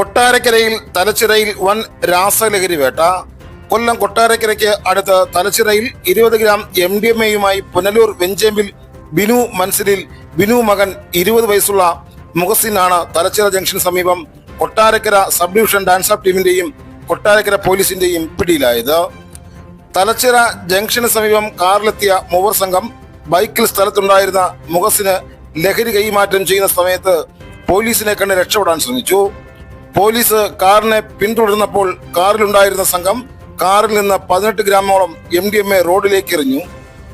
കൊട്ടാരക്കരയിൽ തലച്ചിറയിൽ വൻ രാസലഹരി വേട്ട. കൊല്ലം കൊട്ടാരക്കരയ്ക്ക് അടുത്ത് തലച്ചിറയിൽ ഇരുപത് ഗ്രാം എം ഡി എം എയുമായി പുനലൂർ വെഞ്ചേമ്പിൽ ബിനു മൻസിലിൽ ബിനു മകൻ ഇരുപത് വയസ്സുള്ള മുഹസിനാണ് തലച്ചിറ ജംഗ്ഷന് സമീപം Kottarakkara sub division DANSAF ടീമിന്റെയും കൊട്ടാരക്കര പോലീസിന്റെയും പിടിയിലായത്. തലച്ചിറ ജംഗ്ഷന് സമീപം കാറിലെത്തിയ മൂവർ സംഘം ബൈക്കിൽ സ്ഥലത്തുണ്ടായിരുന്ന മുഖസിന് ലഹരി കൈമാറ്റം ചെയ്യുന്ന സമയത്ത് പോലീസിനെ കണ്ട് രക്ഷപ്പെടാൻ ശ്രമിച്ചു. പോലീസ് കാറിനെ പിന്തുടർന്നപ്പോൾ കാറിലുണ്ടായിരുന്ന സംഘം കാറിൽ നിന്ന് പതിനെട്ട് ഗ്രാമോളം എം ഡി എം എ റോഡിലേക്ക് എറിഞ്ഞു.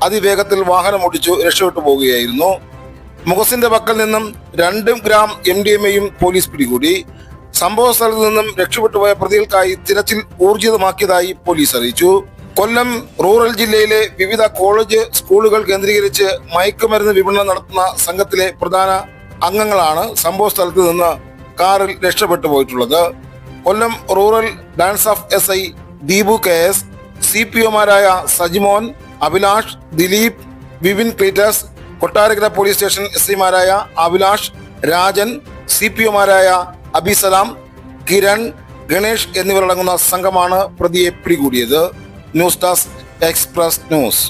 അതിവേഗത്തിൽ വാഹനം ഓടിച്ചു രക്ഷപ്പെട്ടു പോവുകയായിരുന്നു. മുഖസിന്റെ പക്കൽ നിന്നും രണ്ട് ഗ്രാം എം ഡി എം എയും പോലീസ് പിടികൂടി. സംഭവ സ്ഥലത്ത് നിന്നും രക്ഷപ്പെട്ടുപോയ പ്രതികൾക്കായി തിരച്ചിൽ ഊർജിതമാക്കിയതായി പോലീസ് അറിയിച്ചു. കൊല്ലം റൂറൽ ജില്ലയിലെ വിവിധ കോളേജ് സ്കൂളുകൾ കേന്ദ്രീകരിച്ച് മയക്കുമരുന്ന് വിപണനം നടത്തുന്ന സംഘത്തിലെ പ്രധാന അംഗങ്ങളാണ് സംഭവ സ്ഥലത്ത് നിന്ന് കാറിൽ രക്ഷപ്പെട്ടു പോയിട്ടുള്ളത്. Kollam rural DANSAF S I Deepu K S C P ഒമാരായ Sajimon Abhilash Dileep Vipin Cleetus Kottarakkara police station S ഐമാരായ അഭിലാഷ് രാജൻ സി പി ഒമാരായ അബിസലാം കിരൺ ഗണേഷ് എന്നിവരടങ്ങുന്ന സംഘമാണ് പ്രതിയെ പിടികൂടിയത്. News desk express news.